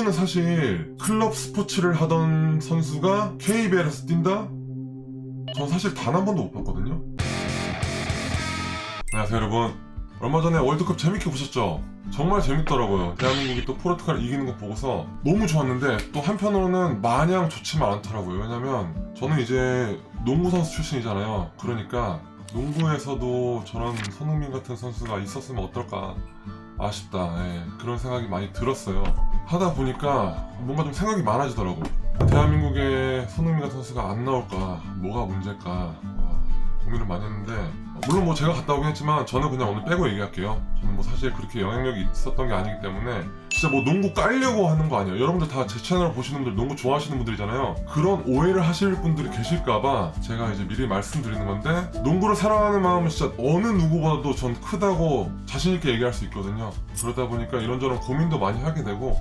농구는 사실 클럽 스포츠를 하던 선수가 KBL에서 뛴다? 전 사실 단 한 번도 못 봤거든요. 안녕하세요 여러분. 얼마 전에 월드컵 재밌게 보셨죠? 정말 재밌더라고요. 대한민국이 또 포르투갈을 이기는 거 보고서 너무 좋았는데 또 한편으로는 마냥 좋지만 않더라고요. 왜냐면 저는 이제 농구 선수 출신이잖아요. 그러니까 농구에서도 저런 손흥민 같은 선수가 있었으면 어떨까 아쉽다. 예, 그런 생각이 많이 들었어요. 하다 보니까 뭔가 좀 생각이 많아지더라고. 대한민국에 손흥민 같은 선수가 안 나올까? 뭐가 문제일까? 와, 고민을 많이 했는데 물론 뭐 제가 갔다 오긴 했지만 저는 그냥 오늘 빼고 얘기할게요. 저는 뭐 사실 그렇게 영향력이 있었던 게 아니기 때문에 진짜 뭐 농구 깔려고 하는 거 아니에요. 여러분들 다 제 채널 보시는 분들 농구 좋아하시는 분들이잖아요. 그런 오해를 하실 분들이 계실까봐 제가 이제 미리 말씀드리는 건데 농구를 사랑하는 마음은 진짜 어느 누구보다도 전 크다고 자신 있게 얘기할 수 있거든요. 그러다 보니까 이런저런 고민도 많이 하게 되고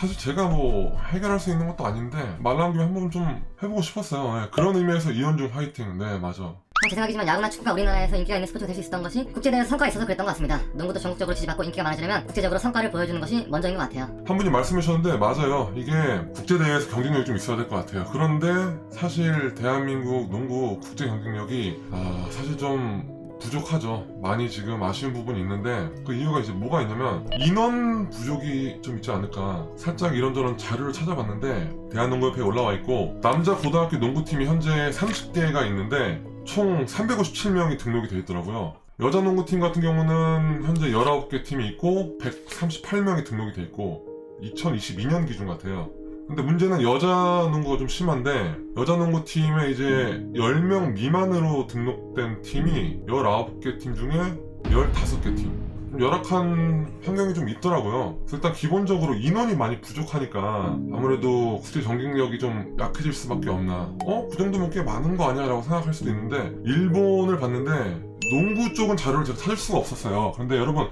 사실 제가 뭐 해결할 수 있는 것도 아닌데 말 나온 김에 한번 좀 해보고 싶었어요. 예, 그런 의미에서 이현중 화이팅. 네 맞아. 제 생각이지만 야구나 축구가 우리나라에서 인기가 있는 스포츠가 될 수 있었던 것이 국제대회에서 성과가 있어서 그랬던 것 같습니다. 농구도 전국적으로 지지받고 인기가 많아지려면 국제적으로 성과를 보여주는 것이 먼저인 것 같아요. 한 분이 말씀해 주셨는데 맞아요. 이게 국제대회에서 경쟁력이 좀 있어야 될 것 같아요. 그런데 사실 대한민국 농구 국제 경쟁력이 아, 사실 좀 부족하죠. 많이 지금 아쉬운 부분이 있는데 그 이유가 이제 뭐가 있냐면 인원 부족이 좀 있지 않을까. 살짝 이런저런 자료를 찾아봤는데 대한농구협회에 올라와 있고 남자 고등학교 농구팀이 현재 30개가 있는데 총 357명이 등록이 되어 있더라고요. 여자 농구팀 같은 경우는 현재 19개 팀이 있고 138명이 등록이 돼 있고 2022년 기준 같아요. 근데 문제는 여자 농구가 좀 심한데 여자 농구 팀에 이제 10명 미만으로 등록된 팀이 19개 팀 중에 15개 팀. 좀 열악한 환경이 좀 있더라고요. 일단 기본적으로 인원이 많이 부족하니까 아무래도 국제 경쟁력이 좀 약해질 수밖에 없나. 어? 그 정도면 꽤 많은 거 아니야? 라고 생각할 수도 있는데 일본을 봤는데 농구 쪽은 자료를 제가 찾을 수가 없었어요. 그런데 여러분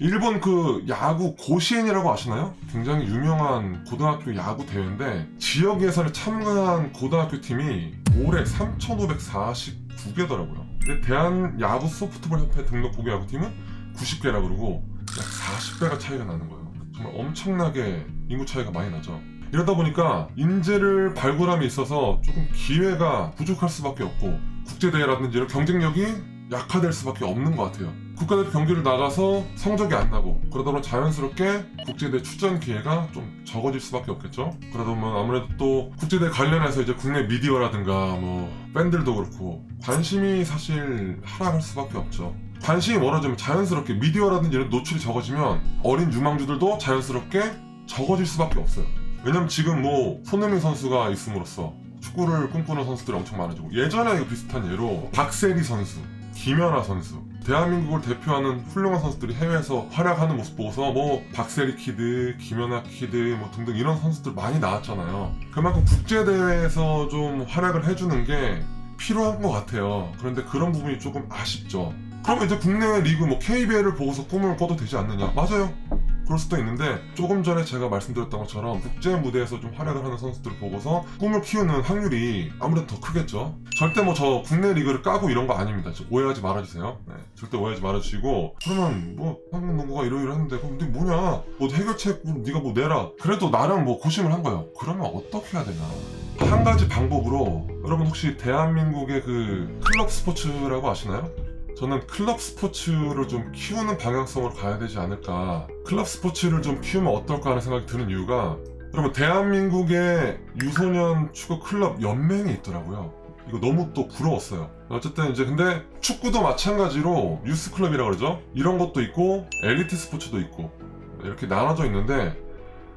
일본 그 야구 고시엔이라고 아시나요? 굉장히 유명한 고등학교 야구 대회인데 지역 예선에 참가한 고등학교 팀이 올해 3,549개더라고요. 근데 대한 야구 소프트볼 협회 등록 고교 야구팀은 90개라 그러고 약 40배가 차이가 나는 거예요. 정말 엄청나게 인구 차이가 많이 나죠. 이러다 보니까 인재를 발굴함에 있어서 조금 기회가 부족할 수밖에 없고 국제대회라든지 이런 경쟁력이 약화될 수밖에 없는 것 같아요. 국가대표 경기를 나가서 성적이 안 나고 그러다 보면 자연스럽게 국제대회 출전 기회가 좀 적어질 수밖에 없겠죠. 그러다 보면 아무래도 또 국제대회 관련해서 이제 국내 미디어라든가 뭐 팬들도 그렇고 관심이 사실 하락할 수밖에 없죠. 관심이 멀어지면 자연스럽게 미디어라든지 이런 노출이 적어지면 어린 유망주들도 자연스럽게 적어질 수밖에 없어요. 왜냐면 지금 뭐 손흥민 선수가 있음으로써 축구를 꿈꾸는 선수들이 엄청 많아지고 예전에 비슷한 예로 박세리 선수, 김연아 선수 대한민국을 대표하는 훌륭한 선수들이 해외에서 활약하는 모습 보고서 뭐 박세리 키드, 김연아 키드 뭐 등등 이런 선수들 많이 나왔잖아요. 그만큼 국제 대회에서 좀 활약을 해주는 게 필요한 것 같아요. 그런데 그런 부분이 조금 아쉽죠. 그러면 이제 국내 리그 뭐 KBL을 보고서 꿈을 꿔도 되지 않느냐? 맞아요. 그럴 수도 있는데 조금 전에 제가 말씀드렸던 것처럼 국제 무대에서 좀 활약을 하는 선수들을 보고서 꿈을 키우는 확률이 아무래도 더 크겠죠. 절대 뭐 저 국내 리그를 까고 이런 거 아닙니다. 저 오해하지 말아주세요. 네, 절대 오해하지 말아주시고 그러면 뭐 한국 농구가 이러이러했는데 그럼 근데 뭐냐? 뭐 해결책 네가 뭐 내라. 그래도 나름 뭐 고심을 한 거예요. 그러면 어떻게 해야 되나? 한 가지 방법으로 여러분 혹시 대한민국의 그 클럽 스포츠라고 아시나요? 저는 클럽 스포츠를 좀 키우는 방향성으로 가야 되지 않을까. 클럽 스포츠를 좀 키우면 어떨까 하는 생각이 드는 이유가 여러분 대한민국의 유소년 축구 클럽 연맹이 있더라고요. 이거 너무 또 부러웠어요. 어쨌든 이제 근데 축구도 마찬가지로 유스 클럽이라고 그러죠. 이런 것도 있고 엘리트 스포츠도 있고 이렇게 나눠져 있는데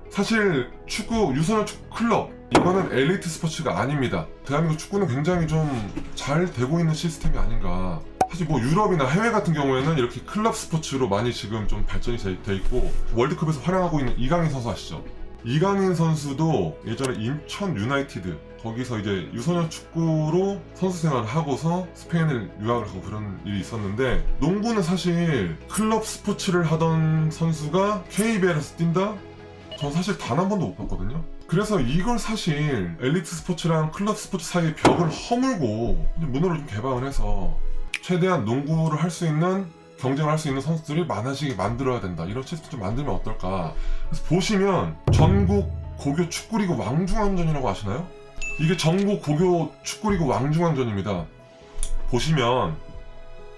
사실 축구 유소년 축구 클럽 이거는 엘리트 스포츠가 아닙니다. 대한민국 축구는 굉장히 좀 잘 되고 있는 시스템이 아닌가. 사실 뭐 유럽이나 해외 같은 경우에는 이렇게 클럽 스포츠로 많이 지금 좀 발전이 돼- 돼 있고 월드컵에서 활약하고 있는 이강인 선수 아시죠? 이강인 선수도 예전에 인천 유나이티드 거기서 이제 유소년 축구로 선수 생활을 하고서 스페인을 유학을 하고 그런 일이 있었는데 농구는 사실 클럽 스포츠를 하던 선수가 KBL에서 뛴다? 전 사실 단 한 번도 못 봤거든요. 그래서 이걸 사실 엘리트 스포츠랑 클럽 스포츠 사이의 벽을 허물고 문호를 좀 개방을 해서 최대한 농구를 할 수 있는 경쟁을 할 수 있는 선수들이 많아지게 만들어야 된다. 이런 시스템 좀 만들면 어떨까. 그래서 보시면 전국 고교 축구리그 왕중왕전이라고 아시나요? 이게 전국 고교 축구리그 왕중왕전입니다. 보시면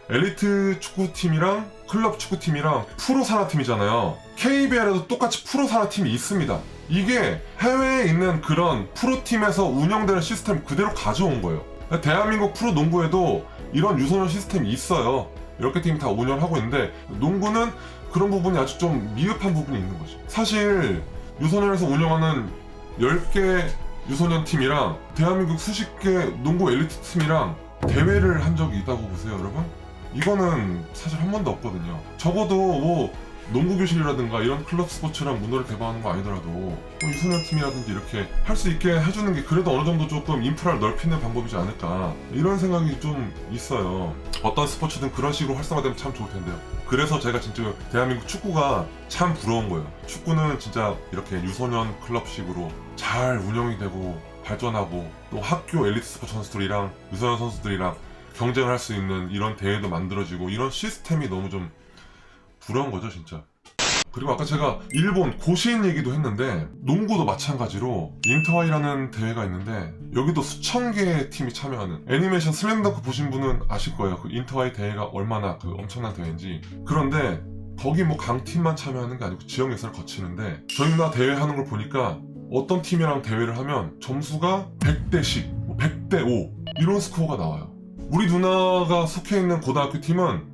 엘리트 축구팀이랑 클럽 축구팀이랑 프로 산하팀이잖아요. KBL에도 똑같이 프로 산하팀이 있습니다. 이게 해외에 있는 그런 프로팀에서 운영되는 시스템 그대로 가져온 거예요. 대한민국 프로 농구에도 이런 유소년 시스템이 있어요. 이렇게 팀이 다 운영하고 있는데 농구는 그런 부분이 아주 좀 미흡한 부분이 있는 거죠. 사실 유소년에서 운영하는 10개 유소년 팀이랑 대한민국 수십 개 농구 엘리트 팀이랑 대회를 한 적이 있다고 보세요, 여러분. 이거는 사실 한 번도 없거든요. 적어도 뭐 농구 교실이라든가 이런 클럽 스포츠랑 문화를 대박하는 거 아니더라도 뭐 유소년 팀이라든지 이렇게 할 수 있게 해주는 게 그래도 어느 정도 조금 인프라를 넓히는 방법이지 않을까 이런 생각이 좀 있어요. 어떤 스포츠든 그런 식으로 활성화되면 참 좋을 텐데요. 그래서 제가 진짜 대한민국 축구가 참 부러운 거예요. 축구는 진짜 이렇게 유소년 클럽식으로 잘 운영이 되고 발전하고 또 학교 엘리트 스포츠 선수들이랑 유소년 선수들이랑 경쟁을 할 수 있는 이런 대회도 만들어지고 이런 시스템이 너무 좀 부러운 거죠 진짜. 그리고 아까 제가 일본 고시인 얘기도 했는데 농구도 마찬가지로 인터하이라는 대회가 있는데 여기도 수천 개의 팀이 참여하는 애니메이션 슬램덩크 보신 분은 아실 거예요. 그 인터하이 대회가 얼마나 그 엄청난 대회인지. 그런데 거기 뭐 강팀만 참여하는 게 아니고 지역 예선을 거치는데 저희 누나 대회 하는 걸 보니까 어떤 팀이랑 대회를 하면 점수가 100대 10, 뭐 100대 5 이런 스코어가 나와요. 우리 누나가 속해 있는 고등학교 팀은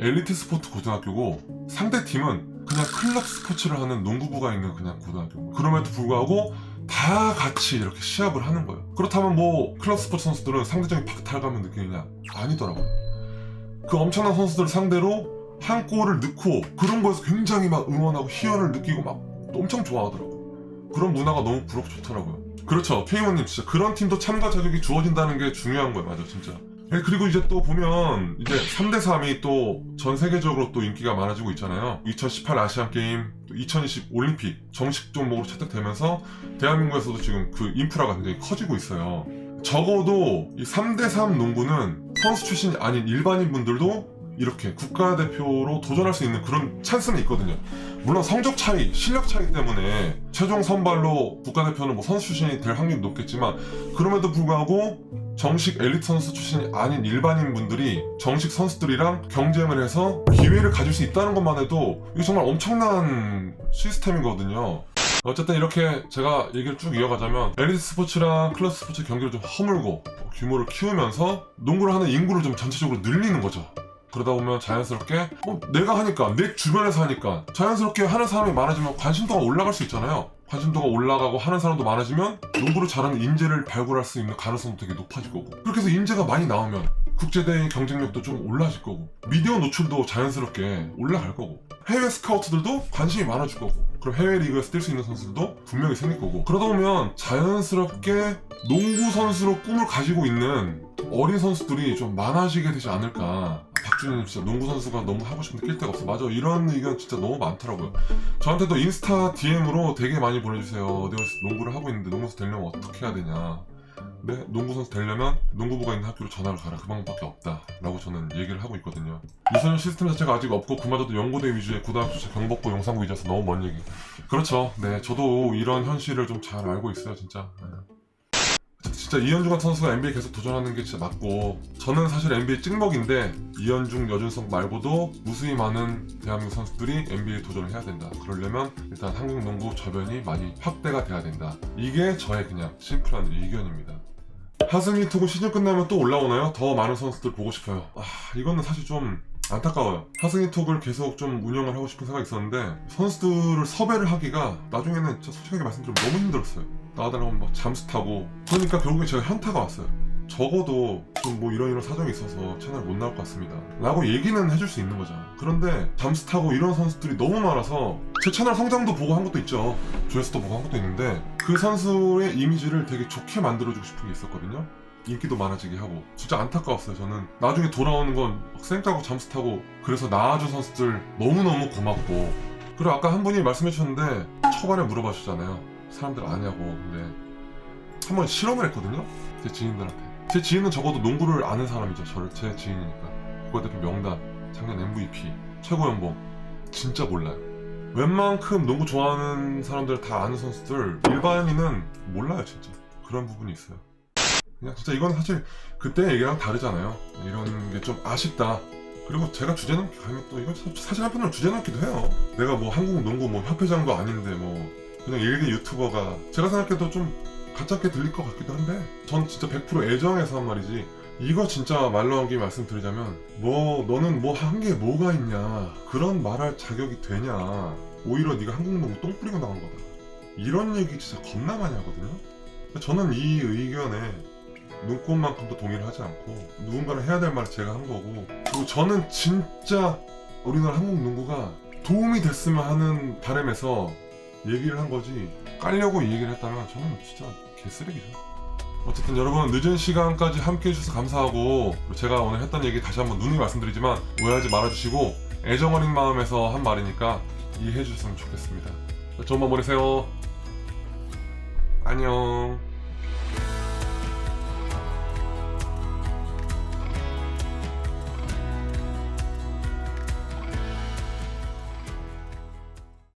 엘리트 스포츠 고등학교고 상대 팀은 그냥 클럽 스포츠를 하는 농구부가 있는 그냥 고등학교. 그럼에도 불구하고 다 같이 이렇게 시합을 하는 거예요. 그렇다면 뭐 클럽 스포츠 선수들은 상대적인 박탈감을 느끼느냐? 아니더라고요. 그 엄청난 선수들을 상대로 한 골을 넣고 그런 거에서 굉장히 막 응원하고 희열을 느끼고 막 엄청 좋아하더라고요. 그런 문화가 너무 부럽고 좋더라고요. 그렇죠. 케이모님 진짜 그런 팀도 참가 자격이 주어진다는 게 중요한 거예요. 맞아 진짜. 네, 그리고 이제 또 보면 이제 3대 3이 또 전 세계적으로 또 인기가 많아지고 있잖아요. 2018 아시안 게임, 2020 올림픽 정식 종목으로 채택되면서 대한민국에서도 지금 그 인프라가 굉장히 커지고 있어요. 적어도 이 3대3 농구는 선수 출신이 아닌 일반인 분들도 이렇게 국가대표로 도전할 수 있는 그런 찬스는 있거든요. 물론 성적 차이, 실력 차이 때문에 최종 선발로 국가대표는 뭐 선수 출신이 될 확률이 높겠지만 그럼에도 불구하고 정식 엘리트 선수 출신이 아닌 일반인 분들이 정식 선수들이랑 경쟁을 해서 기회를 가질 수 있다는 것만 해도 이거 정말 엄청난 시스템이거든요. 어쨌든 이렇게 제가 얘기를 쭉 이어가자면 엘리트 스포츠랑 클래스 스포츠 경기를 좀 허물고 규모를 키우면서 농구를 하는 인구를 좀 전체적으로 늘리는 거죠. 그러다 보면 자연스럽게 어, 내가 하니까 내 주변에서 하니까 자연스럽게 하는 사람이 많아지면 관심도가 올라갈 수 있잖아요. 관심도가 올라가고 하는 사람도 많아지면 농구를 잘하는 인재를 발굴할 수 있는 가능성도 되게 높아질 거고 그렇게 해서 인재가 많이 나오면 국제대회 경쟁력도 좀 올라질 거고 미디어 노출도 자연스럽게 올라갈 거고 해외 스카우트들도 관심이 많아질 거고 그럼 해외 리그에서 뛸 수 있는 선수들도 분명히 생길 거고 그러다 보면 자연스럽게 농구 선수로 꿈을 가지고 있는 어린 선수들이 좀 많아지게 되지 않을까. 박준현 진짜 농구 선수가 너무 하고 싶은데 낄 데가 없어. 맞아. 이런 의견 진짜 너무 많더라고요. 저한테도 인스타 DM으로 되게 많이 보내주세요. 내가 농구를 하고 있는데 농구 선수 되려면 어떻게 해야 되냐 네, 농구 선수 되려면 농구부가 있는 학교로 전화를 가라. 그 방법밖에 없다 라고 저는 얘기를 하고 있거든요. 유소년 시스템 자체가 아직 없고 그마저도 연고대 위주의 고등학교 자 경복고 용산구 위주에서 너무 먼 얘기. 그렇죠. 네 저도 이런 현실을 좀 잘 알고 있어요 진짜. 네. 진짜 이현중 같은 선수가 NBA 계속 도전하는 게 진짜 맞고 저는 사실 NBA 찍먹인데 이현중, 여준석 말고도 무수히 많은 대한민국 선수들이 NBA에 도전을 해야 된다. 그러려면 일단 한국 농구 저변이 많이 확대가 돼야 된다. 이게 저의 그냥 심플한 의견입니다. 하승희 투구 시즌 끝나면 또 올라오나요? 더 많은 선수들 보고 싶어요. 아 이거는 사실 좀 안타까워요. 하승희 톡을 계속 좀 운영을 하고 싶은 생각이 있었는데 선수들을 섭외를 하기가 나중에는 솔직하게 말씀드리면 너무 힘들었어요. 하면 막 잠수 타고 그러니까 결국에 제가 현타가 왔어요. 적어도 좀 뭐 이런 이런 사정이 있어서 채널 못 나올 것 같습니다. 라고 얘기는 해줄 수 있는 거죠. 그런데 잠수 타고 이런 선수들이 너무 많아서 제 채널 성장도 보고 한 것도 있죠. 조회수도 보고 한 것도 있는데 그 선수의 이미지를 되게 좋게 만들어주고 싶은 게 있었거든요. 인기도 많아지게 하고 진짜 안타까웠어요 저는. 나중에 돌아오는 건쌩 까고 잠수 타고 그래서 나아준 선수들 너무너무 고맙고. 그리고 아까 한 분이 말씀해 주셨는데 초반에 물어봐 주잖아요. 사람들 아냐고. 근데 한 번 실험을 했거든요 제 지인들한테. 제 지인은 적어도 농구를 아는 사람이죠 저를 제 지인이니까. 국가대표 명단 작년 MVP 최고 연봉. 진짜 몰라요. 웬만큼 농구 좋아하는 사람들 다 아는 선수들 일반인은 몰라요 진짜. 그런 부분이 있어요. 그냥 진짜 이건 사실 그때 얘기랑 다르잖아요. 이런 게 좀 아쉽다. 그리고 제가 주제 넘기 가면 또 사- 사실 한편으로 주제 넘기도 해요. 내가 뭐 한국 농구 뭐 협회장도 아닌데 뭐 그냥 일개 유튜버가 제가 생각해도 좀 가짜게 들릴 것 같기도 한데 전 진짜 100% 애정해서 한 말이지 이거 진짜 말로 한 게 말씀드리자면 뭐 너는 뭐 한 게 뭐가 있냐 그런 말할 자격이 되냐 오히려 네가 한국 농구 똥 뿌리고 나온 거다 이런 얘기 진짜 겁나 많이 하거든요 저는 이 의견에 눈꽃만큼도 동의를 하지 않고 누군가는 해야 될 말을 제가 한 거고 그리고 저는 진짜 우리나라 한국 농구가 도움이 됐으면 하는 바람에서 얘기를 한 거지 깔려고 이 얘기를 했다면 저는 진짜 개쓰레기죠. 어쨌든 여러분 늦은 시간까지 함께 해주셔서 감사하고 제가 오늘 했던 얘기 다시 한번 누누이 말씀드리지만 오해하지 말아주시고 애정 어린 마음에서 한 말이니까 이해해 주셨으면 좋겠습니다. 좋은 밤 보내세요. 안녕